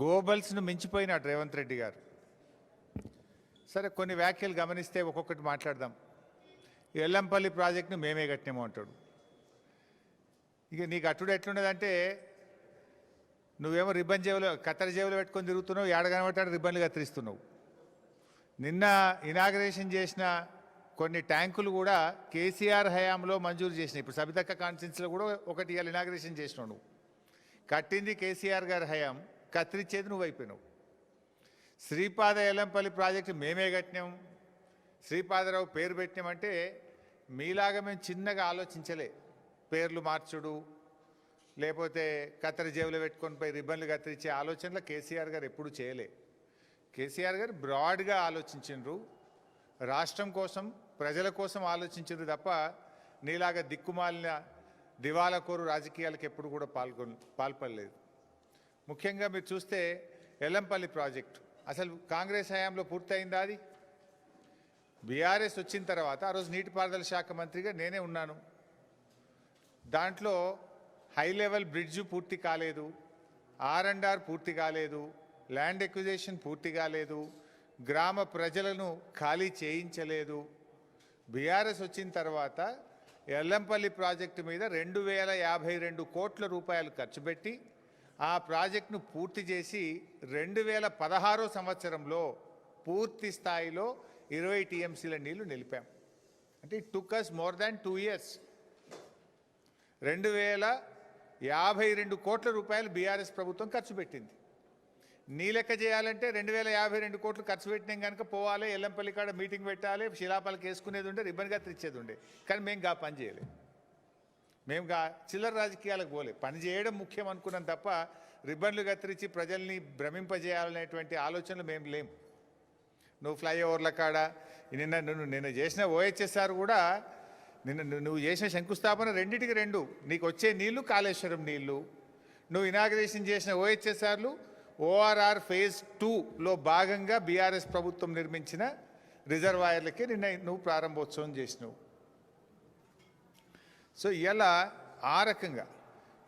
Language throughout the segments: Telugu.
గోబల్స్ను మించిపోయినాడు రేవంత్ రెడ్డి గారు. సరే కొన్ని వ్యాఖ్యలు గమనిస్తే ఒక్కొక్కటి మాట్లాడదాం. ఎల్లంపల్లి ప్రాజెక్టును మేమే కట్టినాము అంటాడు. ఇక నీకు అట్టుడు ఎట్లున్నదంటే నువ్వేమో రిబ్బన్ జేబులో కత్తర జేబులో పెట్టుకొని తిరుగుతున్నావు ఏడ కనబట్టాడు రిబ్బన్లు కత్తిరిస్తున్నావు. నిన్న ఇనాగరేషన్ చేసిన కొన్ని ట్యాంకులు కూడా కేసీఆర్ హయాంలో మంజూరు చేసినాయి. ఇప్పుడు సబితక్క కాన్ఫరెన్స్లో కూడా ఒకటి ఇవాళ ఇనాగ్రేషన్ చేసినావు నువ్వు. కట్టింది కేసీఆర్ గారి హయాం. కత్తిరించేది నువ్వు అయిపోయినావు శ్రీపాద ఎల్లంపల్లి ప్రాజెక్టు మేమే కట్టినాం. శ్రీపాదరావు పేరు పెట్టినామంటే మీలాగా మేము చిన్నగా ఆలోచించలే. పేర్లు మార్చుడు లేకపోతే కత్తెర జేబులో పెట్టుకొని పోయి రిబ్బన్లు కత్తిరించే ఆలోచనలు కేసీఆర్ గారు ఎప్పుడు చేయలే. కేసీఆర్ గారు బ్రాడ్గా ఆలోచించిండ్రు. రాష్ట్రం కోసం ప్రజల కోసం ఆలోచించింది తప్ప నీలాగా దిక్కుమాలిన దివాలకోరు రాజకీయాలకు ఎప్పుడు కూడా పాల్గొన పాల్పడలేదు. ముఖ్యంగా మీరు చూస్తే ఎల్లంపల్లి ప్రాజెక్టు. అసలు కాంగ్రెస్ హయాంలో పూర్తయిందా అది? బీఆర్ఎస్ వచ్చిన తర్వాత ఆ రోజు నీటిపారుదల శాఖ మంత్రిగా నేనే ఉన్నాను. దాంట్లో హై లెవెల్ బ్రిడ్జ్ పూర్తి కాలేదు ఆర్ అండ్ ఆర్ పూర్తి కాలేదు ల్యాండ్ ఎక్విజేషన్ పూర్తి కాలేదు గ్రామ ప్రజలను ఖాళీ చేయించలేదు. బీఆర్ఎస్ వచ్చిన తర్వాత ఎల్లంపల్లి ప్రాజెక్టు మీద రెండు వేల యాభై రెండు కోట్ల రూపాయలు ఖర్చు పెట్టి ఆ ప్రాజెక్టును పూర్తి చేసి రెండు వేల పదహారో సంవత్సరంలో పూర్తి స్థాయిలో ఇరవై టీఎంసీల నీళ్ళు నిలిపాం. అంటే it took us more than two years రెండు వేల యాభై రెండు కోట్ల రూపాయలు బీఆర్ఎస్ ప్రభుత్వం ఖర్చు పెట్టింది. నీ లెక్క చేయాలంటే రెండు వేల యాభై రెండు కోట్లు ఖర్చు పెట్టినాం కనుక పోవాలి ఎల్లంపల్లి కాడ మీటింగ్ పెట్టాలి శిలాపాలకు వేసుకునేది ఉండే రిబ్బన్ తెచ్చేది ఉండే. కానీ మేము గా పని చేయలేదు. మేము చిల్లర రాజకీయాలకు పోలే. పని చేయడం ముఖ్యం అనుకున్నాం తప్ప రిబ్బన్లు కత్తిరించి ప్రజల్ని భ్రమింపజేయాలనేటువంటి ఆలోచనలు మేము లేము నువ్వు ఫ్లైఓవర్ల కాడ? నిన్న నువ్వు నిన్న చేసిన ఓహెచ్ఎస్ఆర్ కూడా నిన్న నువ్వు- నువ్వు చేసిన శంకుస్థాపన రెండింటికి రెండు. నీకు వచ్చే నీళ్ళు కాళేశ్వరం నీళ్ళు. నువ్వు ఇనాగ్రేషన్ చేసిన ఓహెచ్ఎస్ఆర్లు ఓఆర్ఆర్ ఫేజ్ టూలో భాగంగా బీఆర్ఎస్ ప్రభుత్వం నిర్మించిన రిజర్వాయర్లకి నిన్న నువ్వు ప్రారంభోత్సవం చేసినావు. సో ఇలా ఆ రకంగా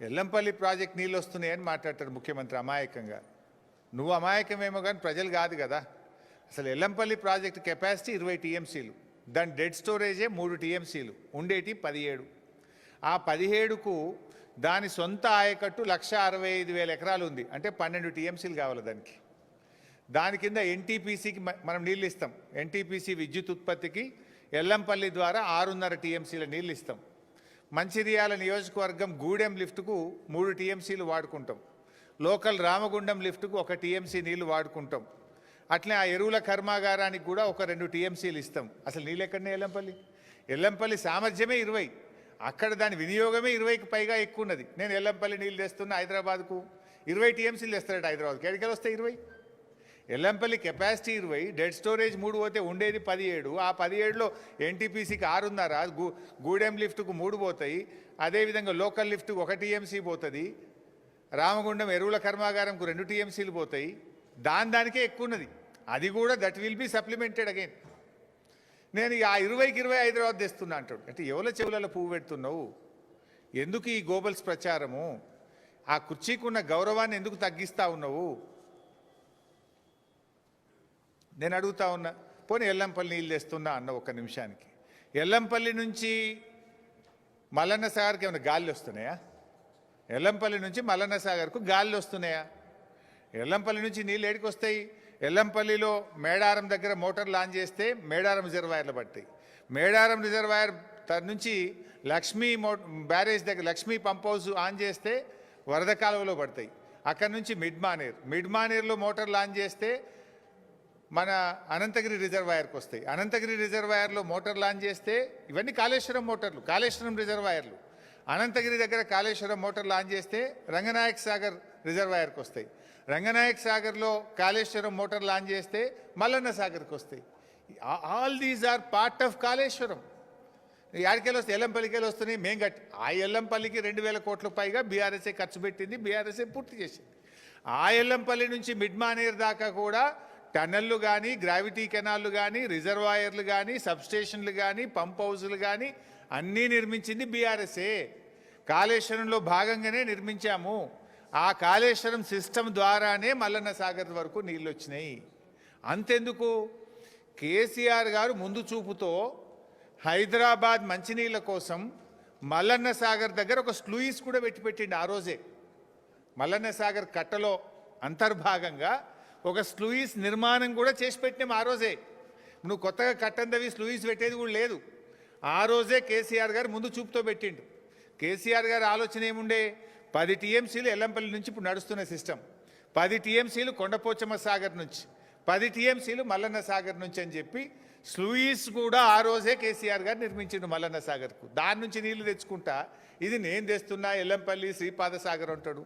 ఎల్లంపల్లి ప్రాజెక్ట్ నీళ్ళు వస్తున్నాయని మాట్లాడతారు ముఖ్యమంత్రి అమాయకంగా. నువ్వు అమాయకమేమో కానీ ప్రజలు కాదు కదా. అసలు ఎల్లంపల్లి ప్రాజెక్ట్ కెపాసిటీ ఇరవై టీఎంసీలు. దాని డెడ్ స్టోరేజే మూడు టీఎంసీలు. ఉండేటి పదిహేడు. ఆ పదిహేడుకు దాని సొంత ఆయకట్టు లక్ష అరవై ఐదు వేల ఎకరాలు ఉంది. అంటే పన్నెండు టీఎంసీలు కావాలి దానికి. దాని కింద ఎన్టీపీసీకి మనం నీళ్ళు ఇస్తాం. ఎన్టీపీసీ విద్యుత్ ఉత్పత్తికి ఎల్లంపల్లి ద్వారా ఆరున్నర టీఎంసీల నీళ్ళు ఇస్తాం. మంచిర్యాల నియోజకవర్గం గూడెం లిఫ్ట్కు మూడు టీఎంసీలు వాడుకుంటాం. లోకల్ రామగుండం లిఫ్ట్కు ఒక టీఎంసీ నీళ్ళు వాడుకుంటాం. అట్లే ఆ ఎరువుల కర్మాగారానికి కూడా ఒక రెండు టీఎంసీలు ఇస్తాం. అసలు నీళ్ళు ఎక్కడనే ఎల్లంపల్లి? ఎల్లంపల్లి సామర్థ్యమే ఇరవై. అక్కడ దాని వినియోగమే ఇరవైకి పైగా ఎక్కువ ఉన్నది నేను ఎల్లంపల్లి నీళ్ళు తెస్తున్నా హైదరాబాద్కు ఇరవై టీఎంసీలు తెస్తారట హైదరాబాద్కి. ఎక్కడికి వస్తాయి ఇరవై? ఎల్లంపల్లి కెపాసిటీ ఇరవై డెడ్ స్టోరేజ్ మూడు పోతే ఉండేది పదిహేడు. ఆ పదిహేడులో ఎన్టీపీసీకి ఆరున్నర గూ గూడెం లిఫ్ట్కు మూడు పోతాయి. అదేవిధంగా లోకల్ లిఫ్ట్కు ఒక టీఎంసీ పోతుంది. రామగుండం ఎరువుల కర్మాగారంకు రెండు టీఎంసీలు పోతాయి. దాని దానికే ఎక్కువ ఉన్నది అది కూడా that will be supplemented again. నేను ఆ ఇరవైకి ఇరవై హైదరాబాద్ తెస్తున్నా అంటాడు అంటే ఎవల చెవులలో పువ్వు పెడుతున్నావు? ఎందుకు ఈ గోబల్స్ ప్రచారము? ఆ కుర్చీకున్న గౌరవాన్ని ఎందుకు తగ్గిస్తా ఉన్నావు? నేను అడుగుతా ఉన్నా పోనీ ఎల్లంపల్లి నీళ్ళు తెస్తున్నా అన్న ఒక నిమిషానికి. ఎల్లంపల్లి నుంచి మల్లన్న సాగర్కి ఏమైనా గాలి వస్తున్నాయా? ఎల్లంపల్లి నుంచి మల్లన్న సాగర్కు గాలి వస్తున్నాయా? ఎల్లంపల్లి నుంచి నీళ్ళు ఏడికి వస్తాయి? ఎల్లంపల్లిలో మేడారం దగ్గర మోటార్ లాంచ్ చేస్తే మేడారం రిజర్వాయర్లు పడతాయి. మేడారం రిజర్వాయర్ తన నుంచి లక్ష్మీ మో బ్యారేజ్ దగ్గర లక్ష్మీ పంప్ హౌస్ ఆన్ చేస్తే వరద కాలువలో పడతాయి. అక్కడ నుంచి మిడ్మానేర్ మిడ్మానేర్లో మోటార్ లాంచ్ చేస్తే మన అనంతగిరి రిజర్వాయర్కి వస్తాయి. అనంతగిరి రిజర్వాయర్లో మోటార్ లాంచ్ చేస్తే ఇవన్నీ కాళేశ్వరం మోటార్లు కాళేశ్వరం రిజర్వాయర్లు. అనంతగిరి దగ్గర కాళేశ్వరం మోటార్ లాంచ్ చేస్తే రంగనాయక్ సాగర్ రిజర్వాయర్కి వస్తాయి. రంగనాయక్ సాగర్లో కాళేశ్వరం మోటార్ లాంచ్ చేస్తే మల్లన్న సాగర్కి వస్తాయి. All these are part of Kaleshwaram. యాడికెళ్ళి వస్తే ఎల్లంపల్లికెళ్ళి వస్తున్నాయి మేము కట్టి ఆ ఎల్లంపల్లికి రెండు వేల కోట్ల పైగా బీఆర్ఎస్ఏ ఖర్చు పెట్టింది బీఆర్ఎస్ఏ పూర్తి చేసింది. ఆ ఎల్లంపల్లి నుంచి మిడ్ మానేర్ దాకా కూడా టన్నెళ్ళు కానీ గ్రావిటీ కెనాళ్ళు కానీ రిజర్వాయర్లు కానీ సబ్స్టేషన్లు కానీ పంప్ హౌజులు కానీ అన్నీ నిర్మించింది బీఆర్ఎస్ఏ. కాళేశ్వరంలో భాగంగానే నిర్మించాము. ఆ కాళేశ్వరం సిస్టమ్ ద్వారానే మల్లన్న సాగర్ వరకు నీళ్ళు వచ్చినాయి అంతెందుకు? కేసీఆర్ గారు ముందు చూపుతో హైదరాబాద్ మంచినీళ్ళ కోసం మల్లన్న సాగర్ దగ్గర ఒక స్లూయిస్ కూడా పెట్టి పెట్టిండి ఆ రోజే. మల్లన్న సాగర్ కట్టలో అంతర్భాగంగా ఒక స్లూయిస్ నిర్మాణం కూడా చేసి పెట్టినాం ఆ రోజే. నువ్వు కొత్తగా కట్టందవి స్లూయిస్ పెట్టేది కూడా లేదు. ఆ రోజే కేసీఆర్ గారు ముందు చూపుతో పెట్టిండు. కేసీఆర్ గారి ఆలోచన ఏముండే? పది టీఎంసీలు ఎల్లంపల్లి నుంచి ఇప్పుడు నడుస్తున్న సిస్టమ్. పది టీఎంసీలు కొండపోచమ్మ సాగర్ నుంచి పది టీఎంసీలు మల్లన్న సాగర్ నుంచి అని చెప్పి స్లూయిస్ కూడా ఆ రోజే కేసీఆర్ గారు నిర్మించిండు మల్లన్న సాగర్కు. దాని నుంచి నీళ్ళు తెచ్చుకుంటా ఇది నేను తెస్తున్నా ఎల్లంపల్లి శ్రీపాద సాగర్ అంటాడు.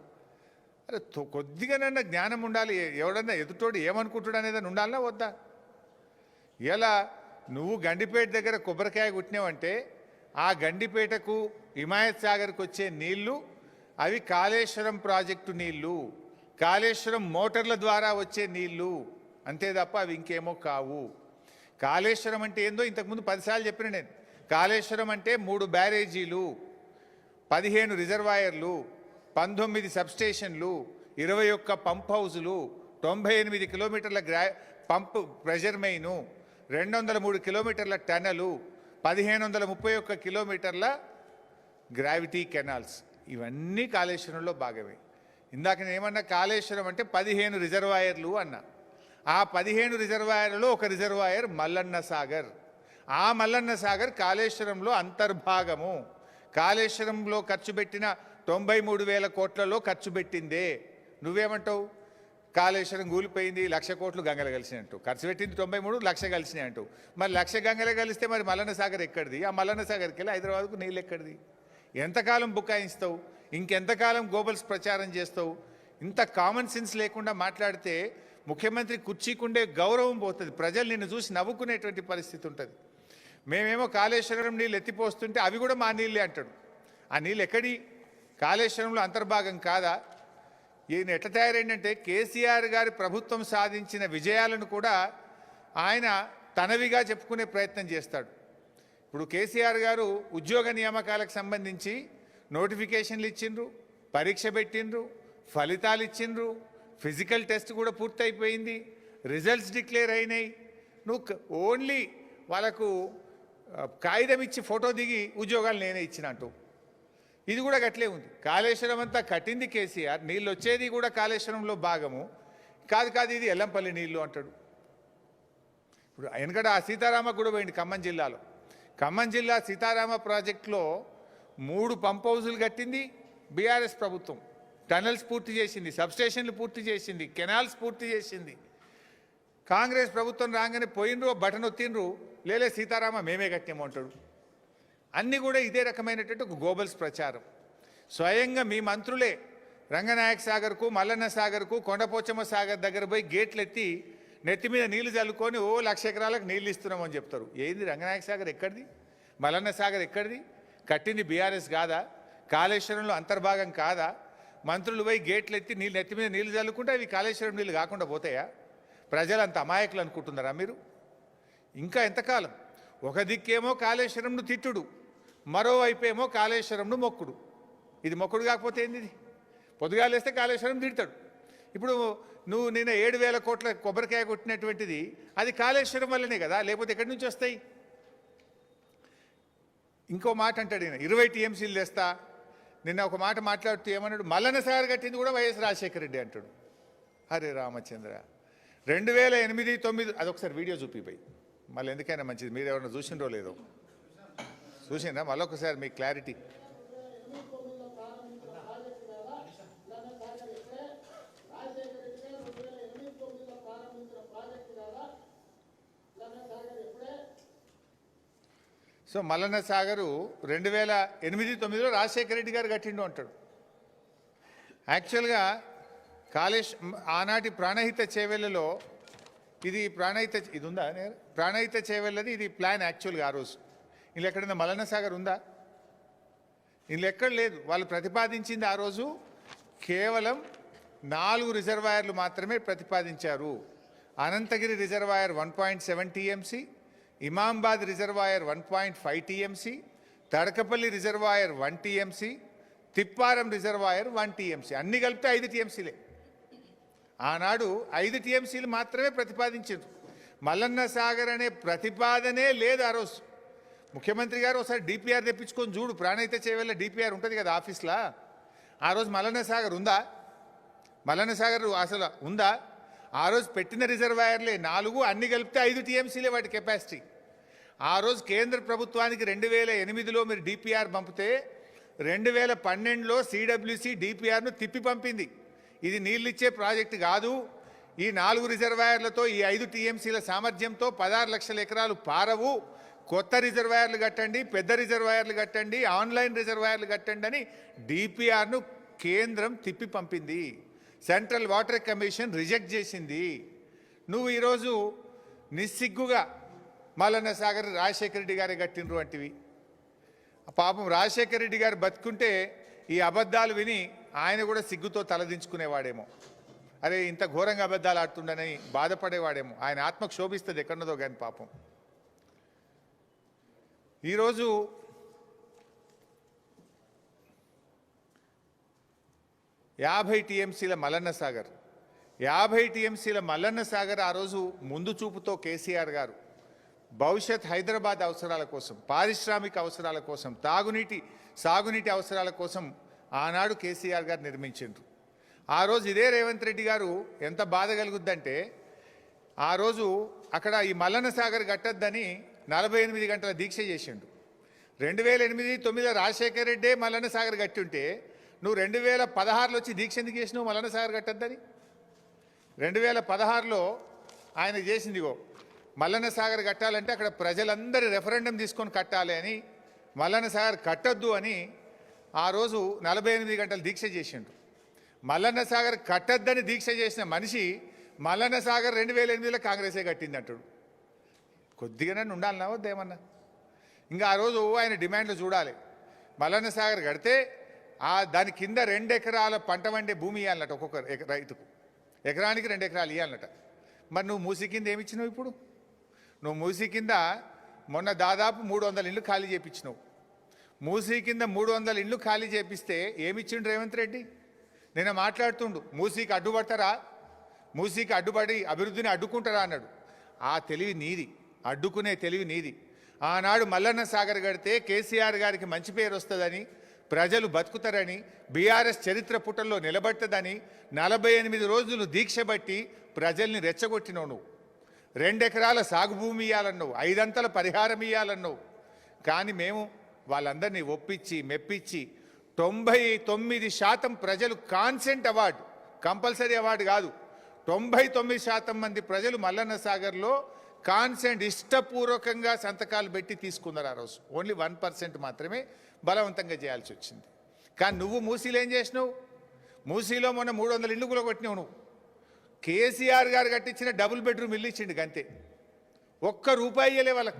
అరే కొద్దిగానన్నా జ్ఞానం ఉండాలి. ఎవడన్నా ఎదుటోడు ఏమనుకుంటాడు అనేది ఉండాలన్నా వద్దా? ఎలా? నువ్వు గండిపేట దగ్గర కొబ్బరికాయ కుట్టినావంటే ఆ గండిపేటకు హిమాయత్ సాగర్కి వచ్చే నీళ్ళు అవి కాళేశ్వరం ప్రాజెక్టు నీళ్ళు. కాళేశ్వరం మోటార్ల ద్వారా వచ్చే నీళ్ళు. అంతే తప్ప అవి ఇంకేమో కావు. కాళేశ్వరం అంటే ఏందో ఇంతకుముందు పదిసార్లు చెప్పిన నేను. కాళేశ్వరం అంటే మూడు బ్యారేజీలు పదిహేను రిజర్వాయర్లు పంతొమ్మిది సబ్స్టేషన్లు ఇరవై ఒక్క పంప్ హౌజులు తొంభై ఎనిమిది కిలోమీటర్ల గ్రా పంప్ ప్రెషర్ మెయిను రెండు వందల మూడు కిలోమీటర్ల టనలు పదిహేను వందల ముప్పై ఒక్క కిలోమీటర్ల గ్రావిటీ కెనాల్స్. ఇవన్నీ కాళేశ్వరంలో భాగమే. ఇందాక నేను ఏమన్నా కాళేశ్వరం అంటే పదిహేను రిజర్వాయర్లు అన్నా. ఆ పదిహేను రిజర్వాయర్లలో ఒక రిజర్వాయర్ మల్లన్న సాగర్. ఆ మల్లన్న సాగర్ కాళేశ్వరంలో అంతర్భాగము. కాళేశ్వరంలో ఖర్చు పెట్టిన తొంభై మూడు వేల కోట్లలో ఖర్చు పెట్టిందే. నువ్వేమంటావు? కాళేశ్వరం కూలిపోయింది లక్ష కోట్లు గంగల కలిసినట్టు. ఖర్చు పెట్టింది తొంభై మూడు లక్ష కలిసినాయి అంటూ మరి లక్ష గంగల కలిస్తే మరి మల్లన్న సాగర్ ఎక్కడిది? ఆ మల్లన్న సాగర్కి వెళ్ళి హైదరాబాద్కు నీళ్ళు ఎక్కడిది? ఎంతకాలం బుకాయిస్తావు ఇంకెంతకాలం గోబల్స్ ప్రచారం చేస్తావు? ఇంత కామన్ సెన్స్ లేకుండా మాట్లాడితే ముఖ్యమంత్రి కుర్చీకుండే గౌరవం పోతుంది. ప్రజలు నిన్ను చూసి నవ్వుకునేటువంటి పరిస్థితి ఉంటుంది. మేమేమో కాళేశ్వరం నీళ్ళు ఎత్తిపోస్తుంటే అవి కూడా మా నీళ్ళే అంటాడు. ఆ నీళ్ళు ఎక్కడి? కాళేశ్వరంలో అంతర్భాగం కాదా? ఈయన ఎట్లా తయారైందంటే కేసీఆర్ గారి ప్రభుత్వం సాధించిన విజయాలను కూడా ఆయన తనవిగా చెప్పుకునే ప్రయత్నం చేస్తాడు. ఇప్పుడు కేసీఆర్ గారు ఉద్యోగ నియామకాలకు సంబంధించి నోటిఫికేషన్లు ఇచ్చిండ్రు పరీక్ష పెట్టిండ్రు ఫలితాలు ఇచ్చిండ్రు ఫిజికల్ టెస్ట్ కూడా పూర్తయిపోయింది రిజల్ట్స్ డిక్లేర్ అయినాయి. నువ్వు ఓన్లీ వాళ్ళకు కాగితం ఇచ్చి ఫోటో దిగి ఉద్యోగాలు నేనే ఇచ్చినట్టు. ఇది కూడా గట్లే ఉంది. కాళేశ్వరం అంతా కట్టింది కేసీఆర్ నీళ్ళు వచ్చేది కూడా కాళేశ్వరంలో భాగము. కాదు కాదు ఇది ఎల్లంపల్లి నీళ్ళు అంటాడు. ఇప్పుడు వెనకట ఆ సీతారామ కూడా పోయింది ఖమ్మం జిల్లాలో. ఖమ్మం జిల్లా సీతారామ ప్రాజెక్టులో మూడు పంప్ హౌజులు కట్టింది బీఆర్ఎస్ ప్రభుత్వం. టనల్స్ పూర్తి చేసింది సబ్స్టేషన్లు పూర్తి చేసింది కెనాల్స్ పూర్తి చేసింది. కాంగ్రెస్ ప్రభుత్వం రాగానే పోయినరు బటన్ ఒత్తిండ్రు లేలే సీతారామ మేమే కట్టాము అంటాడు. అన్నీ కూడా ఇదే రకమైనటువంటి ఒక గోబల్స్ ప్రచారం. స్వయంగా మీ మంత్రులే రంగనాయక సాగర్కు మల్లన్న సాగర్కు కొండపోచమ్మ సాగర్ దగ్గర పోయి గేట్లు ఎత్తి నెత్తి మీద నీళ్ళు చల్లుకొని ఓ లక్ష ఎకరాలకు నీళ్ళు ఇస్తున్నామని చెప్తారు. ఏంది రంగనాయక సాగర్ ఎక్కడిది? మల్లన్న సాగర్ ఎక్కడిది? కట్టింది బీఆర్ఎస్ కాదా? కాళేశ్వరంలో అంతర్భాగం కాదా? మంత్రులు పోయి గేట్లు ఎత్తి నీళ్ళు నెత్తి మీద నీళ్ళు చల్లుకుంటే అవి కాళేశ్వరం నీళ్ళు కాకుండా పోతాయా? ప్రజలు అంత అమాయకులు అనుకుంటున్నారా మీరు? ఇంకా ఎంతకాలం? ఒక దిక్కేమో కాళేశ్వరంను తిట్టుడు. మరోవైపు ఏమో కాళేశ్వరంను మొక్కుడు. ఇది మొక్కుడు కాకపోతే ఏంది ఇది పొద్దుగాలేస్తే కాళేశ్వరం తిడతాడు. ఇప్పుడు నువ్వు నిన్న ఏడు వేల కోట్ల కొబ్బరికాయ కొట్టినటువంటిది అది కాళేశ్వరం వల్లనే కదా లేకపోతే ఎక్కడి నుంచి వస్తాయి? ఇంకో మాట అంటాడు ఈయన ఇరవై టీఎంసీలు తెస్తా. నిన్న ఒక మాట మాట్లాడుతూ ఏమన్నాడు? మల్లన్న సాగర్ కట్టింది కూడా వైఎస్ రాజశేఖర రెడ్డి అంటాడు. హరే రామచంద్ర. రెండు వేల ఎనిమిది తొమ్మిది అదొకసారి వీడియో చూపిపోయి మళ్ళీ ఎందుకైనా మంచిది మీరు ఎవరైనా చూసిండ్రో లేదో. చూసిండ్రా మళ్ళొకసారి మీకు క్లారిటీ సో మల్లన్న సాగరు రెండు వేల ఎనిమిది తొమ్మిదిలో రాజశేఖర రెడ్డి గారు కట్టిండు అంటాడు. యాక్చువల్గా కాళేశ్ ఆనాటి ప్రాణహిత చేవెళ్ళలో ఇది ప్రాణహిత ఇది ఉందా ప్రాణహిత చేవెళ్ళది ఇది ప్లాన్ యాక్చువల్గా ఆ రోజు. ఇలా ఎక్కడైనా మలన సాగర్ ఉందా? ఇందులో ఎక్కడ లేదు. వాళ్ళు ప్రతిపాదించింది ఆ రోజు కేవలం నాలుగు రిజర్వాయర్లు మాత్రమే ప్రతిపాదించారు. Ananthagiri reservoir one point seven TMC Imambad reservoir one point five TMC Tadakapalli reservoir one TMC Tipparam reservoir one TMC. అన్ని కలిపితే ఐదు టీఎంసీలే. ఆనాడు ఐదు టీఎంసీలు మాత్రమే ప్రతిపాదించారు. మల్లన్న సాగర్ అనే ప్రతిపాదనే లేదు ఆ రోజు. ముఖ్యమంత్రి గారు ఒకసారి డిపిఆర్ తెప్పించుకొని చూడు ప్రాణైతే చేయవల్ల డిపిఆర్ ఉంటుంది కదా ఆఫీస్లో? ఆ రోజు మల్లన్న సాగర్ ఉందా? మల్లన్న సాగర్ అసలు ఉందా? ఆ రోజు పెట్టిన రిజర్వాయర్లే నాలుగు అన్ని కలిపితే ఐదు టీఎంసీలే వాటి కెపాసిటీ. ఆ రోజు కేంద్ర ప్రభుత్వానికి రెండు వేల ఎనిమిదిలో మీరు డిపిఆర్ పంపితే రెండు వేల పన్నెండులో సిడబ్ల్యూసి డిపిఆర్ను తిప్పి పంపింది. ఇది నీళ్ళిచ్చే ప్రాజెక్టు కాదు. ఈ నాలుగు రిజర్వాయర్లతో ఈ ఐదు టీఎంసీల సామర్థ్యంతో పదహారు లక్షల ఎకరాలు పారవు. కొత్త రిజర్వాయర్లు కట్టండి పెద్ద రిజర్వాయర్లు కట్టండి ఆన్లైన్ రిజర్వాయర్లు కట్టండి అని డిపిఆర్ను కేంద్రం తిప్పి పంపింది. సెంట్రల్ వాటర్ కమిషన్ రిజెక్ట్ చేసింది. నువ్వు ఈరోజు నిస్సిగ్గుగా మల్లన్న సాగర్ రాజశేఖర రెడ్డి గారే కట్టినరు వంటివి పాపం రాజశేఖర రెడ్డి గారు బతుకుంటే ఈ అబద్ధాలు విని ఆయన కూడా సిగ్గుతో తలదించుకునేవాడేమో అరే ఇంత ఘోరంగా అబద్ధాలు ఆడుతుండని బాధపడేవాడేమో. ఆయన ఆత్మకు శోభిస్తుంది ఎక్కడున్నదో కానీ పాపం. ఈరోజు యాభై టీఎంసీల మల్లన్న సాగర్ యాభై టీఎంసీల మల్లన్న సాగర్ ఆ రోజు ముందు చూపుతో కేసీఆర్ గారు భవిష్యత్ హైదరాబాద్ అవసరాల కోసం పారిశ్రామిక అవసరాల కోసం తాగునీటి సాగునీటి అవసరాల కోసం ఆనాడు కేసీఆర్ గారు నిర్మించిండ్రు. ఆ రోజు ఇదే రేవంత్ రెడ్డి గారు ఎంత బాధ కలుగుద్దంటే ఆ రోజు అక్కడ ఈ మల్లన్న సాగర్ కట్టద్దని నలభై ఎనిమిది గంటల దీక్ష చేసిండు. రెండు వేల ఎనిమిది తొమ్మిదిలో రాజశేఖర్ రెడ్డే మల్లన్న సాగర్ ఉంటే నువ్వు రెండు వేల పదహారులో వచ్చి దీక్ష ఎందుకు చేసినావు మల్లన్న సాగర్ కట్టద్దని? రెండు వేల పదహారులో ఆయన చేసిందిగో మల్లన్న సాగర్ కట్టాలంటే అక్కడ ప్రజలందరి రెఫరెండం తీసుకొని కట్టాలి అని మల్లన్న సాగర్ కట్టొద్దు అని ఆ రోజు నలభై ఎనిమిది గంటలు దీక్ష చేసిండు. మల్లన్న సాగర్ కట్టద్దని దీక్ష చేసిన మనిషి మల్లన్న సాగర్ రెండు వేల ఎనిమిదిలో కాంగ్రెసే కట్టింది అంటాడు కొద్దిగానే ఉండాలన్నా వద్దేమన్నా ఇంకా ఆ రోజు ఆయన డిమాండ్లు చూడాలి. మల్లన్న సాగర్ కడితే ఆ దాని కింద రెండు ఎకరాల పంట వండే భూమి ఇవ్వాలన్నట ఒక్కొక్క ఎక- రైతుకు. ఎకరానికి రెండు ఎకరాలు ఇవ్వాలన్నట మరి నువ్వు మూసి కింద ఏమిచ్చినావు ఇప్పుడు? నువ్వు మూసి కింద మొన్న దాదాపు మూడు వందల ఇళ్ళు ఖాళీ చేయించినావు మూసీ కింద మూడు వందల ఇళ్ళు ఖాళీ చేపిస్తే ఏమిచ్చిండు రేవంత్ రెడ్డి? నేను మాట్లాడుతుండు మూసీకి అడ్డుపడతారా? మూసీకి అడ్డుపడి అభివృద్ధిని అడ్డుకుంటారా అన్నాడు. ఆ తెలివి నీది. అడ్డుకునే తెలివి నీది. ఆనాడు మల్లన్న సాగర్ కడితే కేసీఆర్ గారికి మంచి పేరు వస్తుందని ప్రజలు బతుకుతారని బీఆర్ఎస్ చరిత్ర పుటల్లో నిలబడుతుందని నలభై ఎనిమిది రోజులు దీక్ష బట్టి ప్రజల్ని రెచ్చగొట్టినావు నువ్వు. రెండెకరాల సాగు భూమి ఇవ్వాలన్నావు ఐదంతల పరిహారం ఇవ్వాలన్నావు కానీ మేము వాళ్ళందరినీ ఒప్పించి మెప్పించి తొంభై తొమ్మిది శాతం ప్రజలు కాన్సెంట్ అవార్డు కంపల్సరీ అవార్డు కాదు తొంభై తొమ్మిది శాతం మంది ప్రజలు మల్లన్న సాగర్లో కాన్సెంట్ ఇష్టపూర్వకంగా సంతకాలు పెట్టి తీసుకున్నారు ఆ రోజు. ఓన్లీ వన్ పర్సెంట్ మాత్రమే బలవంతంగా చేయాల్సి వచ్చింది. కానీ నువ్వు మూసీలో ఏం చేసినావు? మూసీలో మొన్న మూడు వందల ఇళ్ళు కూడా కొట్టినావు నువ్వు. కేసీఆర్ గారు కట్టించిన డబుల్ బెడ్రూమ్ ఇల్లు ఇచ్చిండు గంతే. ఒక్క రూపాయి ఇవ్వలే వాళ్ళకు.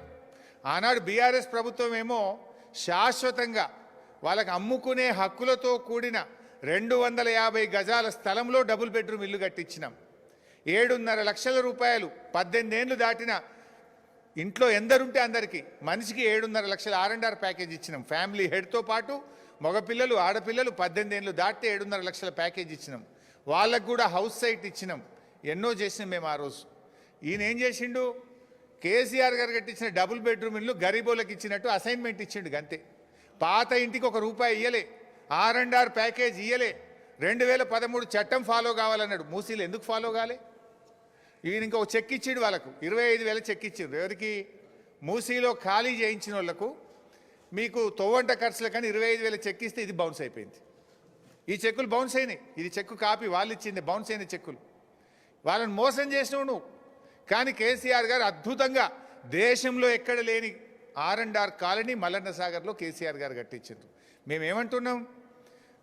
ఆనాడు బీఆర్ఎస్ ప్రభుత్వం ఏమో శాశ్వతంగా వాళ్ళకి అమ్ముకునే హక్కులతో కూడిన రెండు వందల యాభై గజాల స్థలంలో డబుల్ బెడ్రూమ్ ఇల్లు కట్టించినాం. ఏడున్నర లక్షల రూపాయలు పద్దెనిమిది ఏళ్ళు దాటిన ఇంట్లో ఎందరుంటే అందరికీ మనిషికి ఏడున్నర లక్షల ఆర్ అండ్ ఆర్ ప్యాకేజ్ ఇచ్చినాం. ఫ్యామిలీ హెడ్తో పాటు మగపిల్లలు ఆడపిల్లలు పద్దెనిమిది ఏళ్ళు దాటితే ఏడున్నర లక్షల ప్యాకేజ్ ఇచ్చినాం. వాళ్ళకు కూడా హౌస్ సైట్ ఇచ్చినాం. ఎన్నో చేసినాం మేము ఆ రోజు. ఈయన ఏం చేసిండు? కేసీఆర్ గారు కట్టించిన డబుల్ బెడ్రూమ్ ఇల్లు గరీబోళ్ళకి ఇచ్చినట్టు అసైన్మెంట్ ఇచ్చిండు అంతే పాత ఇంటికి ఒక రూపాయి ఇయ్యలే. ఆర్ అండ్ ఆర్ ప్యాకేజ్ ఇయ్యలే. రెండు వేల పదమూడు చట్టం ఫాలో కావాలన్నాడు. మూసీలు ఎందుకు ఫాలో కాలే? ఈయన ఇంకొక చెక్ ఇచ్చిండు వాళ్ళకు. ఇరవై ఐదు వేల చెక్ ఇచ్చిండు ఎవరికి? మూసీలో ఖాళీ చేయించిన వాళ్ళకు. మీకు తొవ్వంట ఖర్చుల కానీ ఇరవై ఐదు వేల చెక్ ఇస్తే ఇది బౌన్స్ అయిపోయింది. ఈ చెక్కులు బౌన్స్ అయినాయి. ఇది చెక్కు కాపీ. వాళ్ళు ఇచ్చింది బౌన్స్ అయిన చెక్కులు. వాళ్ళని మోసం చేసినావు నువ్వు కానీ కేసీఆర్ గారు అద్భుతంగా దేశంలో ఎక్కడ లేని R and R colony Mallanna సాగర్లో కేసీఆర్ గారు కట్టించారు మేమేమంటున్నాం?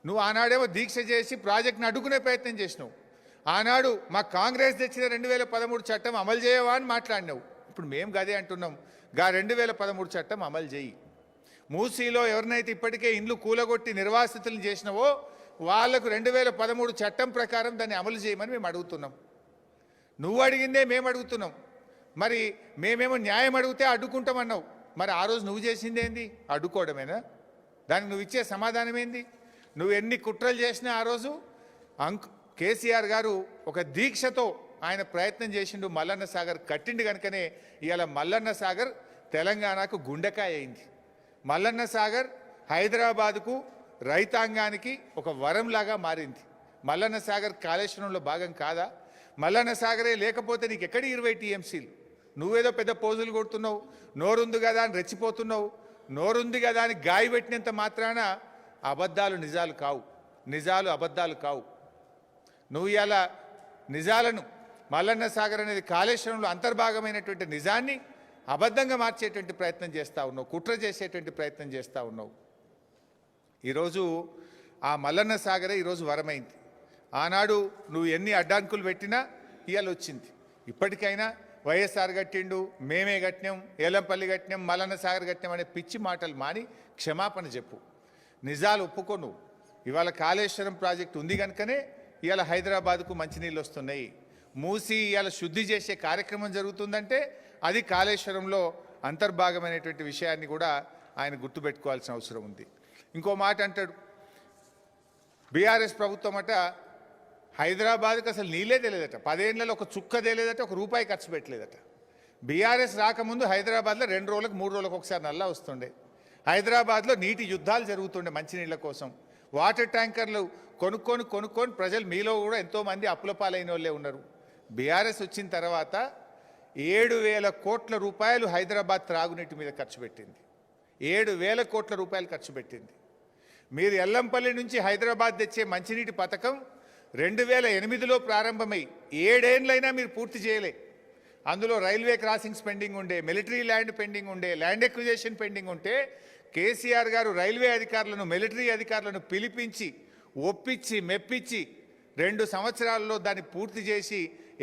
నువ్వు ఆనాడేమో దీక్ష చేసి ప్రాజెక్ట్ని అడ్డుకునే ప్రయత్నం చేసినావు. ఆనాడు మా కాంగ్రెస్ తెచ్చిన రెండు వేల పదమూడు చట్టం అమలు చేయవా అని మాట్లాడినావు. ఇప్పుడు మేము గదే అంటున్నాం. గా రెండు వేల పదమూడు చట్టం అమలు చేయి. మూసీలో ఎవరినైతే ఇప్పటికే ఇండ్లు కూలగొట్టి నిర్వాసితులను చేసినావో వాళ్ళకు రెండు వేల పదమూడు చట్టం ప్రకారం దాన్ని అమలు చేయమని మేము అడుగుతున్నాం. నువ్వు అడిగిందే మేము అడుగుతున్నాం. మరి మేమేమో న్యాయం అడిగితే అడ్డుకుంటామన్నావు. మరి ఆ రోజు నువ్వు చేసిందేంది అడ్డుకోవడమేనా? దానికి నువ్వు ఇచ్చే సమాధానం ఏంది? నువ్వు ఎన్ని కుట్రలు చేసినా ఆ రోజు అంక్ కేసీఆర్ గారు ఒక దీక్షతో ఆయన ప్రయత్నం చేసిండు మల్లన్న సాగర్ కట్టిండు కనుకనే ఇవాళ మల్లన్న సాగర్ తెలంగాణకు గుండెకాయ అయింది. మల్లన్న సాగర్ హైదరాబాదుకు రైతాంగానికి ఒక వరంలాగా మారింది. మల్లన్న సాగర్ కాళేశ్వరంలో భాగం కాదా? మల్లన్న సాగరే లేకపోతే నీకు ఎక్కడ ఇరవై టీఎంసీలు? నువ్వేదో పెద్ద పోజులు కొడుతున్నావు నోరుంది కదా అని రెచ్చిపోతున్నావు నోరుంది కదా అని గాయపెట్టినంత మాత్రాన అబద్ధాలు నిజాలు కావు. నిజాలు అబద్ధాలు కావు. నువ్వు ఇలా నిజాలను మల్లన్న సాగర్ అనేది కాళేశ్వరంలో అంతర్భాగమైనటువంటి నిజాన్ని అబద్ధంగా మార్చేటువంటి ప్రయత్నం చేస్తూ ఉన్నావు కుట్ర చేసేటువంటి ప్రయత్నం చేస్తూ ఉన్నావు. ఈరోజు ఆ మల్లన్న సాగరే ఈరోజు వరమైంది. ఆనాడు నువ్వు ఎన్ని అడ్డాంకులు పెట్టినా ఇవాళ వచ్చింది. ఇప్పటికైనా వైఎస్ఆర్ కట్టిండు మేమే కట్టినాం ఏలంపల్లి కట్టినాం మల్లన్న సాగర్ కట్టినాం అనే పిచ్చి మాటలు మాని క్షమాపణ చెప్పు. నిజాలు ఒప్పుకో నువ్వు. ఇవాళ కాళేశ్వరం ప్రాజెక్టు ఉంది కనుకనే ఇవాళ హైదరాబాద్కు మంచినీళ్ళు వస్తున్నాయి మూసి ఇవాళ శుద్ధి చేసే కార్యక్రమం జరుగుతుందంటే అది కాళేశ్వరంలో అంతర్భాగమైనటువంటి విషయాన్ని కూడా ఆయన గుర్తుపెట్టుకోవాల్సిన అవసరం ఉంది. ఇంకో మాట అంటాడు. బీఆర్ఎస్ ప్రభుత్వం అట హైదరాబాద్కి అసలు నీళ్ళే తెలియదట పదేళ్ళలో ఒక చుక్క తెలియదట ఒక రూపాయి ఖర్చు పెట్టలేదట. బీఆర్ఎస్ రాకముందు హైదరాబాద్లో రెండు రోజులకు మూడు రోజులకు ఒకసారి నల్లా వస్తుండే. హైదరాబాద్లో నీటి యుద్ధాలు జరుగుతుండే మంచినీళ్ళ కోసం. వాటర్ ట్యాంకర్లు కొనుక్కొని కొనుక్కొని ప్రజలు మీలో కూడా ఎంతోమంది అప్పుల పాలైన వాళ్ళే ఉన్నారు. బీఆర్ఎస్ వచ్చిన తర్వాత ఏడు వేల కోట్ల రూపాయలు హైదరాబాద్ త్రాగునీటి మీద ఖర్చు పెట్టింది. ఏడు వేల కోట్ల రూపాయలు ఖర్చు పెట్టింది. మీరు ఎల్లంపల్లి నుంచి హైదరాబాద్ తెచ్చే మంచినీటి పథకం రెండు వేల ఎనిమిదిలో ప్రారంభమై ఏడేండ్లైనా మీరు పూర్తి చేయలే. అందులో రైల్వే క్రాసింగ్స్ పెండింగ్ ఉండే మిలిటరీ ల్యాండ్ పెండింగ్ ఉండే ల్యాండ్ ఎక్విజేషన్ పెండింగ్ ఉంటే కేసీఆర్ గారు రైల్వే అధికారులను మిలిటరీ అధికారులను పిలిపించి ఒప్పించి మెప్పించి రెండు సంవత్సరాల్లో దాన్ని పూర్తి చేసి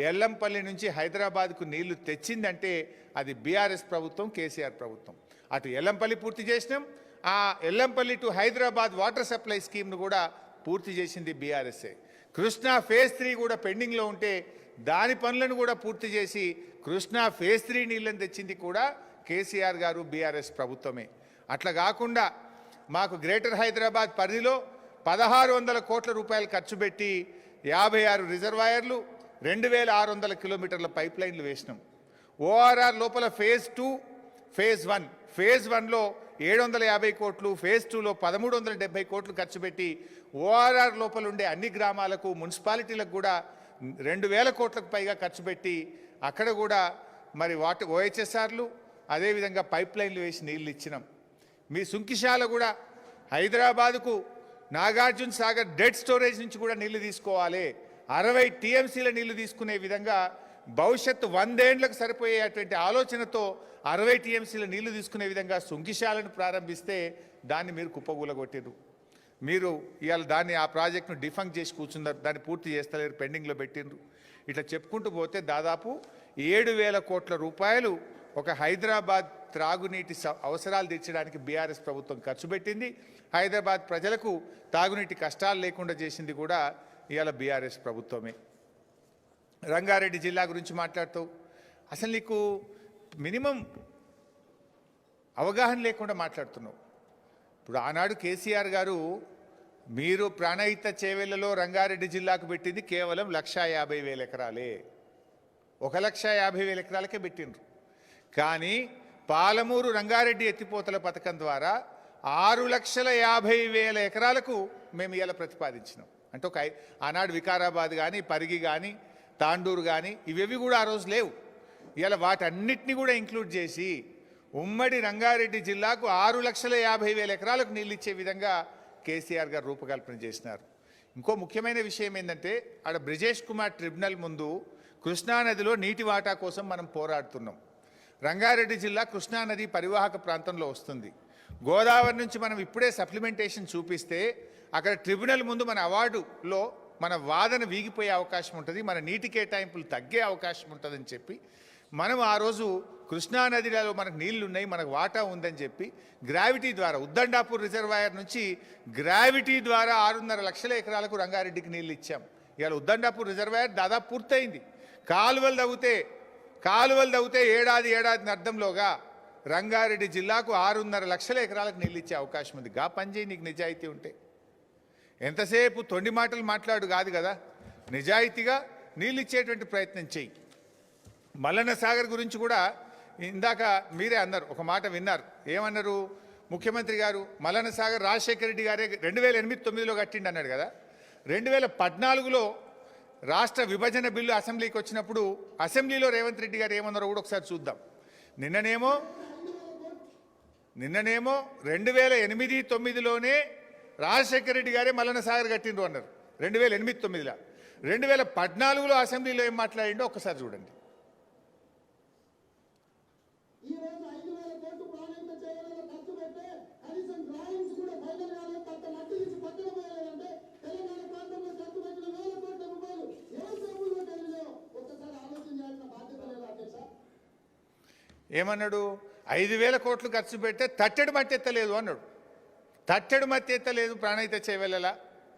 ఎల్లంపల్లి నుంచి హైదరాబాద్కు నీళ్ళు తెచ్చిందంటే అది బీఆర్ఎస్ ప్రభుత్వం కేసీఆర్ ప్రభుత్వం. అటు ఎల్లంపల్లి పూర్తి చేసినాం. ఆ Yellampalli to Hyderabad water supply స్కీమ్ను కూడా పూర్తి చేసింది బీఆర్ఎస్ఏ. కృష్ణా ఫేజ్ త్రీ కూడా పెండింగ్లో ఉంటే దాని పనులను కూడా పూర్తి చేసి కృష్ణా ఫేజ్ త్రీ నీళ్ళని తెచ్చింది కూడా కేసీఆర్ గారు బీఆర్ఎస్ ప్రభుత్వమే. అట్లా కాకుండా మాకు గ్రేటర్ హైదరాబాద్ పరిధిలో పదహారు వందల కోట్ల రూపాయలు ఖర్చు పెట్టి యాభై ఆరు రిజర్వాయర్లు రెండు వేల ఆరు వందల కిలోమీటర్ల పైప్ లైన్లు వేసినాం. ఓఆర్ఆర్ లోపల phase two phase one. Phase వన్లో ఏడు వందల యాభై కోట్లు ఫేజ్ టూలో పదమూడు వందల డెబ్బై కోట్లు ఖర్చు పెట్టి ఓఆర్ఆర్ లోపల ఉండే అన్ని గ్రామాలకు మున్సిపాలిటీలకు కూడా రెండు వేల కోట్లకు పైగా ఖర్చు పెట్టి అక్కడ కూడా మరి వాటి ఓహెచ్ఎస్ఆర్లు అదేవిధంగా పైప్ లైన్లు వేసి నీళ్ళు ఇచ్చినాం. మీ సుంకిశాల కూడా హైదరాబాదుకు నాగార్జున సాగర్ డెడ్ స్టోరేజ్ నుంచి కూడా నీళ్ళు తీసుకోవాలి. అరవై టీఎంసీల నీళ్ళు తీసుకునే విధంగా భవిష్యత్తు వందేండ్లకు సరిపోయేటువంటి ఆలోచనతో అరవై టీఎంసీల నీళ్ళు తీసుకునే విధంగా సుంకిశాలను ప్రారంభిస్తే దాన్ని మీరు కుప్పగూలగొట్టారు మీరు ఇవాళ దాన్ని ఆ ప్రాజెక్టును డిఫంక్ చేసి కూర్చున్నారు దాన్ని పూర్తి చేస్తలేరు పెండింగ్లో పెట్టిండ్రు ఇట్లా చెప్పుకుంటూ పోతే దాదాపు ఏడు వేల కోట్ల రూపాయలు ఒక హైదరాబాద్ త్రాగునీటి స- అవసరాలు తీర్చడానికి బీఆర్ఎస్ ప్రభుత్వం ఖర్చు పెట్టింది. హైదరాబాద్ ప్రజలకు తాగునీటి కష్టాలు లేకుండా చేసింది కూడా ఇవాళ బీఆర్ఎస్ ప్రభుత్వమే. రంగారెడ్డి జిల్లా గురించి మాట్లాడుతూ అసలు నీకు మినిమం అవగాహన లేకుండా మాట్లాడుతున్నావు. ఇప్పుడు ఆనాడు కేసీఆర్ గారు మీరు ప్రాణహిత చేవెళ్ళలో రంగారెడ్డి జిల్లాకు పెట్టింది కేవలం లక్షా యాభై వేల ఎకరాలే. ఒక లక్ష యాభై వేల ఎకరాలకే పెట్టిండ్రు. కానీ పాలమూరు రంగారెడ్డి ఎత్తిపోతల పథకం ద్వారా ఆరు లక్షల యాభై వేల ఎకరాలకు మేము ఇలా ప్రతిపాదించినాం. అంటే ఒక ఆనాడు వికారాబాద్ కానీ పరిగి కానీ తాండూరు కానీ ఇవేవి కూడా ఆ రోజు లేవు. ఇలా వాటన్నిటిని కూడా ఇంక్లూడ్ చేసి ఉమ్మడి రంగారెడ్డి జిల్లాకు ఆరు లక్షల యాభై వేల ఎకరాలకు నీళ్ళు ఇచ్చే విధంగా కేసీఆర్ గారు రూపకల్పన చేసినారు. ఇంకో ముఖ్యమైన విషయం ఏంటంటే ఆడ బ్రిజేష్ కుమార్ ట్రిబ్యునల్ ముందు కృష్ణానదిలో నీటి వాటా కోసం మనం పోరాడుతున్నాం. రంగారెడ్డి జిల్లా కృష్ణానది పరివాహక ప్రాంతంలో వస్తుంది. గోదావరి నుంచి మనం ఇప్పుడే సప్లిమెంటేషన్ చూపిస్తే అక్కడ ట్రిబ్యునల్ ముందు మన అవార్డులో మన వాదన వీగిపోయే అవకాశం ఉంటుంది మన నీటి కేటాయింపులు తగ్గే అవకాశం ఉంటుందని చెప్పి మనం ఆ రోజు కృష్ణానదిలో మనకు నీళ్ళు ఉన్నాయి మనకు వాటా ఉందని చెప్పి గ్రావిటీ ద్వారా ఉద్దండాపూర్ రిజర్వాయర్ నుంచి గ్రావిటీ ద్వారా ఆరున్నర లక్షల ఎకరాలకు రంగారెడ్డికి నీళ్ళు ఇచ్చాం. ఇవాళ ఉద్దండాపూర్ రిజర్వాయర్ దాదాపు పూర్తయింది. కాలువలు తగ్గితే కాలువలు తవ్వుతే ఏడాది ఏడాది అర్థంలోగా రంగారెడ్డి జిల్లాకు ఆరున్నర లక్షల ఎకరాలకు నీళ్ళు ఇచ్చే అవకాశం ఉంది. గా పనిచేయి నీకు నిజాయితీ ఉంటే. ఎంతసేపు తొండి మాటలు మాట్లాడు కాదు కదా. నిజాయితీగా నీళ్ళు ఇచ్చేటువంటి ప్రయత్నం చెయ్యి మల్లన్న సాగర్ గురించి కూడా ఇందాక మీరే అన్నారు ఒక మాట విన్నారు. ఏమన్నారు? ముఖ్యమంత్రి గారు మల్లన్న సాగర్ రాజశేఖర రెడ్డి గారే రెండు వేల ఎనిమిది తొమ్మిదిలో కట్టిండి అన్నాడు కదా. రెండు వేల పద్నాలుగులో రాష్ట్ర విభజన బిల్లు అసెంబ్లీకి వచ్చినప్పుడు అసెంబ్లీలో రేవంత్ రెడ్డి గారు ఏమన్నారో కూడా ఒకసారి చూద్దాం. నిన్ననేమో నిన్ననేమో రెండు వేల ఎనిమిది తొమ్మిదిలోనే రాజశేఖర రెడ్డి గారే మల్లనసాగర్ కట్టిండ్రు అన్నారు. రెండు వేల ఎనిమిది తొమ్మిదిలో. రెండు వేల పద్నాలుగులో అసెంబ్లీలో ఏం మాట్లాడిండో ఒక్కసారి చూడండి ఈ రోజు ఐదు వేల కోట్లు ప్రాణాంత చేయాలని ఖర్చు పెడితే కనీసం డ్రాయింగ్స్ కూడా ఫైనల్ కాలేదు కొంత మట్టి తీసి పక్కన పోయాలంటే తెలంగాణ ప్రాంతంలో ఖర్చు పెట్టిన వేల కోట్ల రూపాయలు ఏ సభ్యుల్లో తెలియలేవు ఒక్కసారి ఆలోచన చేయాల్సిన బాధ్యత లేదు అధ్యక్ష ఏమన్నాడు? ఐదు వేల కోట్లు ఖర్చు పెడితే తట్టెడు మట్టి ఎత్తలేదు అన్నాడు. తట్టెడు మట్టి ఎత్తలేదు ప్రాణహిత చేయవలలా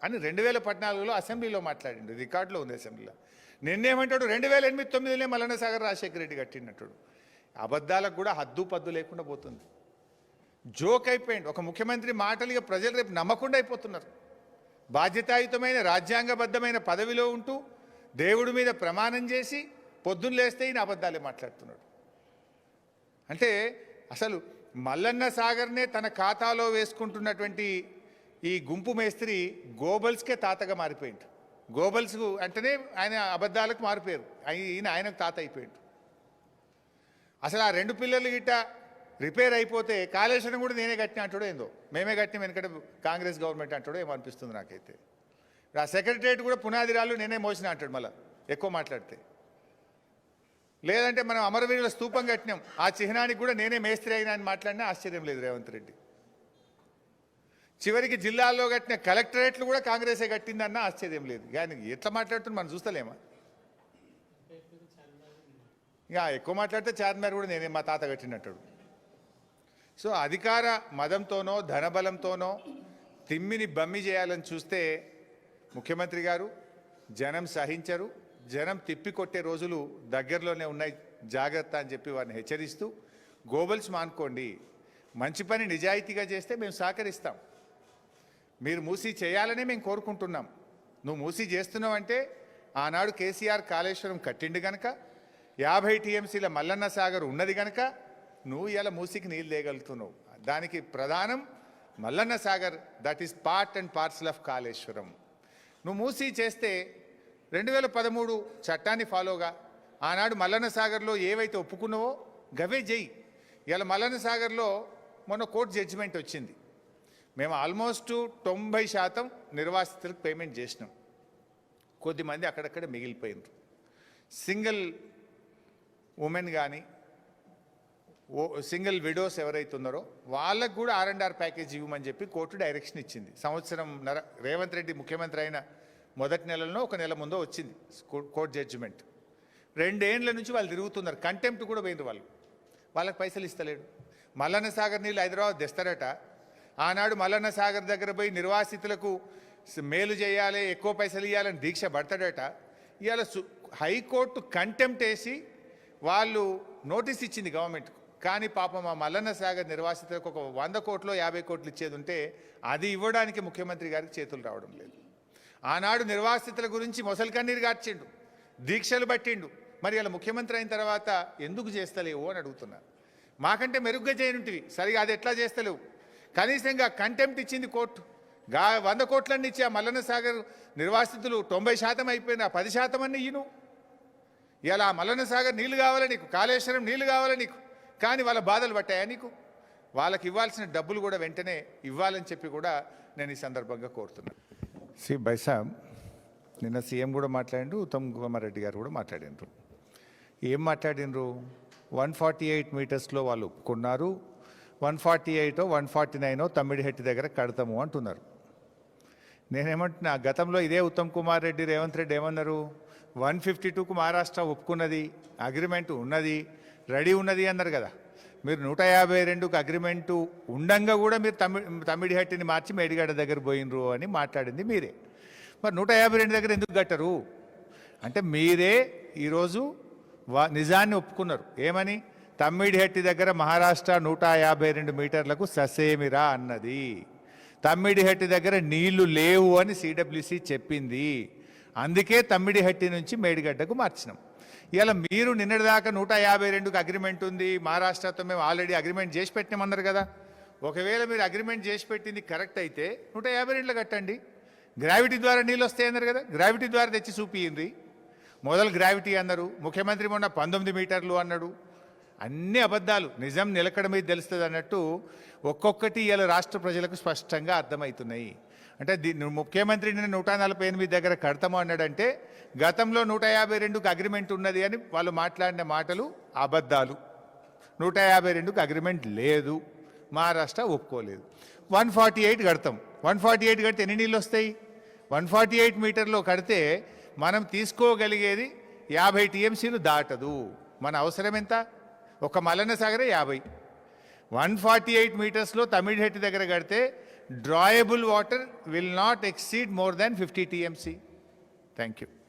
అని రెండు వేల పద్నాలుగులో అసెంబ్లీలో మాట్లాడిండు రికార్డులో ఉంది అసెంబ్లీలో. నిన్నేమంటాడు? రెండు వేల ఎనిమిది తొమ్మిదిలో మల్లన్న సాగర్ రాజశేఖర రెడ్డి కట్టినట్టు అబద్ధాలకు కూడా హద్దు పద్దు లేకుండా పోతుంది. జోక్ అయిపోయింది ఒక ముఖ్యమంత్రి మాటలు ఇక ప్రజలు రేపు నమ్మకుండా అయిపోతున్నారు. బాధ్యతాయుతమైన రాజ్యాంగబద్ధమైన పదవిలో ఉంటూ దేవుడి మీద ప్రమాణం చేసి పొద్దున్న లేస్తే ఈయన అబద్ధాలే మాట్లాడుతున్నాడు. అంటే అసలు మల్లన్న సాగర్నే తన ఖాతాలో వేసుకుంటున్నటువంటి ఈ గుంపు మేస్త్రి గోబల్స్కే తాతగా మారిపోయిండు. గోబల్స్ అంటేనే ఆయన అబద్ధాలకు మారిపోయారు. ఈయన ఆయనకు తాత అయిపోయిండు. అసలు ఆ రెండు పిల్లలు గిట్ట రిపేర్ అయిపోతే కాళేశ్వరం కూడా నేనే కట్టిన అంటాడో ఏందో? మేమే కట్టిన వెనకట కాంగ్రెస్ గవర్నమెంట్ అంటాడో ఏమో అనిపిస్తుంది నాకైతే. ఆ సెక్రటరియట్ కూడా పునాదిరాళ్ళు నేనే మోసిన అంటాడు మళ్ళీ ఎక్కువ మాట్లాడితే. లేదంటే మనం అమరవీరుల స్థూపం కట్టినాం. ఆ చిహ్నానికి కూడా నేనే మేస్త్రి అయినా అని మాట్లాడినా ఆశ్చర్యం లేదు రేవంత్ రెడ్డి. చివరికి జిల్లాల్లో కట్టిన కలెక్టరేట్లు కూడా కాంగ్రెసే కట్టిందన్న ఆశ్చర్యం లేదు. కానీ ఎట్లా మాట్లాడుతున్నా మనం చూస్తలేమా? ఇక ఎక్కువ మాట్లాడితే చార్మినార్ కూడా నేనే మా తాత కట్టినట్టాడు. సో అధికార మదంతోనో ధనబలంతోనో తిమ్మిని బమ్మి చేయాలని చూస్తే ముఖ్యమంత్రి గారు జనం సహించరు. జనం తిప్పికొట్టే రోజులు దగ్గరలోనే ఉన్నాయి. జాగ్రత్త అని చెప్పి వారిని హెచ్చరిస్తూ గోబల్స్ మానుకోండి. మంచి పని నిజాయితీగా చేస్తే మేము సహకరిస్తాం. మీరు మూసి చేయాలని మేము కోరుకుంటున్నాం. నువ్వు మూసి చేస్తున్నావు అంటే ఆనాడు కేసీఆర్ కాళేశ్వరం కట్టిండు గనక యాభై టీఎంసీల మల్లన్న సాగర్ ఉన్నది గనక నువ్వు ఇలా మూసికి నీళ్ళు తేగలుగుతున్నావు. దానికి ప్రధానం Mallanna Sagar that is part and parcel of Kaleshwaram. నువ్వు మూసి చేస్తే రెండు వేల పదమూడు చట్టాన్ని ఫాలోగా ఆనాడు మల్లన్న సాగర్లో ఏవైతే ఒప్పుకున్నావో గవే జై. ఇలా మల్లన్న సాగర్లో మొన్న కోర్టు జడ్జిమెంట్ వచ్చింది. మేము ఆల్మోస్ట్ తొంభై శాతం నిర్వాసితులకు పేమెంట్ చేసినాం. కొద్దిమంది అక్కడక్కడ మిగిలిపోయినారు. సింగిల్ ఉమెన్ కానీ ఓ సింగిల్ విడోస్ ఎవరైతే ఉన్నారో వాళ్ళకు కూడా ఆర్ అండ్ ఆర్ ప్యాకేజ్ ఇవ్వమని చెప్పి కోర్టు డైరెక్షన్ ఇచ్చింది. సంవత్సరం నర రేవంత్ రెడ్డి ముఖ్యమంత్రి అయిన మొదటి నెలలో ఒక నెల ముందో వచ్చింది కోర్ట్ కోర్టు జడ్జిమెంట్. రెండేండ్ల నుంచి వాళ్ళు తిరుగుతున్నారు. కంటెంప్ట్ కూడా పోయింది వాళ్ళు. వాళ్ళకి పైసలు ఇస్తలేడు. మల్లన్న సాగర్ నీళ్ళు హైదరాబాద్ తెస్తారట. ఆనాడు మల్లన్న సాగర్ దగ్గర పోయి నిర్వాసితులకు మేలు చేయాలి ఎక్కువ పైసలు ఇవ్వాలని దీక్ష పడతాడట. ఇవాళ సు హైకోర్టు కంటెంప్ట్ వేసి వాళ్ళు నోటీస్ ఇచ్చింది గవర్నమెంట్ కానీ పాపం ఆ మల్లన్న సాగర్ నిర్వాసితులకు ఒక వంద కోట్లు యాభై కోట్లు ఇచ్చేది ఉంటే అది ఇవ్వడానికి ముఖ్యమంత్రి గారికి చేతులు రావడం లేదు. ఆనాడు నిర్వాసితుల గురించి మొసలి కన్నీరు గార్చిండు దీక్షలు పట్టిండు. మరి ఇలా ముఖ్యమంత్రి అయిన తర్వాత ఎందుకు చేస్తలేవు అని అడుగుతున్నా మాకంటే మెరుగ్గా చేయనుంటివి. సరిగా అది ఎట్లా చేస్తలేవు. కనీసంగా కంటెంప్ట్ ఇచ్చింది కోర్టు. గా వంద కోట్లన్నీ ఇచ్చి ఆ మల్లన్న సాగర్ నిర్వాసితులు తొంభై శాతం అయిపోయిన పది శాతం అన్ని ఇయ్యను. ఇలా మల్లన్న సాగర్ నీళ్ళు కావాలా నీకు? కాళేశ్వరం నీళ్ళు కావాలా నీకు? కానీ వాళ్ళ బాధలు పట్టాయా నీకు? వాళ్ళకి ఇవ్వాల్సిన డబ్బులు కూడా వెంటనే ఇవ్వాలని చెప్పి కూడా నేను ఈ సందర్భంగా కోరుతున్నాను. సి బైసాబ్ నిన్న సీఎం కూడా మాట్లాడిండు ఉత్తమ్ కుమార్ రెడ్డి గారు కూడా మాట్లాడినరు ఏం మాట్లాడినరు వన్ ఫార్టీ ఎయిట్ మీటర్స్లో వాళ్ళు ఒప్పుకున్నారు. వన్ ఫార్టీ ఎయిటో వన్ ఫార్టీ నైనో తమ్మిడిహెట్టి దగ్గర కడతాము అంటున్నారు. నేనేమంటున్నా గతంలో ఇదే ఉత్తమ్ కుమార్ రెడ్డి రేవంత్ రెడ్డి ఏమన్నారు? వన్ ఫిఫ్టీ టూకు మహారాష్ట్ర ఒప్పుకున్నది అగ్రిమెంట్ ఉన్నది రెడీ ఉన్నది అన్నారు కదా. మీరు నూట యాభై రెండుకు అగ్రిమెంటు ఉండంగా కూడా మీరు తమి తమిడిహట్టిని మార్చి మేడిగడ్డ దగ్గర పోయినరు అని మాట్లాడింది మీరే. మరి నూట యాభై రెండు దగ్గర ఎందుకు కట్టరు? అంటే మీరే ఈరోజు వా నిజాన్ని ఒప్పుకున్నారు. ఏమని? తమ్మిడిహట్టి దగ్గర మహారాష్ట్ర నూట యాభై రెండు మీటర్లకు ససేమిరా అన్నది. తమ్మిడిహట్టి దగ్గర నీళ్ళు లేవు అని సిడబ్ల్యూసి చెప్పింది. అందుకే తమ్మిడిహట్టి నుంచి మేడిగడ్డకు మార్చినాం. ఇలా మీరు నిన్నటిదాకా నూట యాభై రెండుకి అగ్రిమెంట్ ఉంది మహారాష్ట్రతో మేము ఆల్రెడీ అగ్రిమెంట్ చేసి పెట్టినామన్నారు కదా. ఒకవేళ మీరు అగ్రిమెంట్ చేసి పెట్టింది కరెక్ట్ అయితే నూట యాభై రెండులో కట్టండి. గ్రావిటీ ద్వారా నీళ్ళు వస్తాయన్నారు కదా గ్రావిటీ ద్వారా తెచ్చి చూపియండి మొదలు గ్రావిటీ అన్నారు ముఖ్యమంత్రి మొన్న పంతొమ్మిది మీటర్లు అన్నాడు. అన్ని అబద్ధాలు నిజం నిలకడ మీద తెలుస్తుంది అన్నట్టు ఒక్కొక్కటి ఇలా రాష్ట్ర ప్రజలకు స్పష్టంగా అర్థమవుతున్నాయి. అంటే దీన్ని ముఖ్యమంత్రి నిన్న నూట నలభై ఎనిమిది దగ్గర కడతాము అన్నాడంటే గతంలో నూట యాభై రెండుకి అగ్రిమెంట్ ఉన్నది అని వాళ్ళు మాట్లాడిన మాటలు అబద్ధాలు. నూట యాభై రెండుకు అగ్రిమెంట్ లేదు. మహారాష్ట్ర ఒప్పుకోలేదు. వన్ ఫార్టీ ఎయిట్ కడతాం. వన్ ఫార్టీ ఎయిట్ కడితే ఎన్ని నీళ్ళు వస్తాయి? వన్ ఫార్టీ ఎయిట్ మీటర్లో కడితే మనం తీసుకోగలిగేది యాభై టీఎంసీలు దాటదు. మన అవసరం ఎంత? ఒక మలన సాగరే యాభై. వన్ ఫార్టీ ఎయిట్ మీటర్స్లో తమిళహెట్టి దగ్గర కడితే drawable water will not exceed more than 50 TMC. Thank you.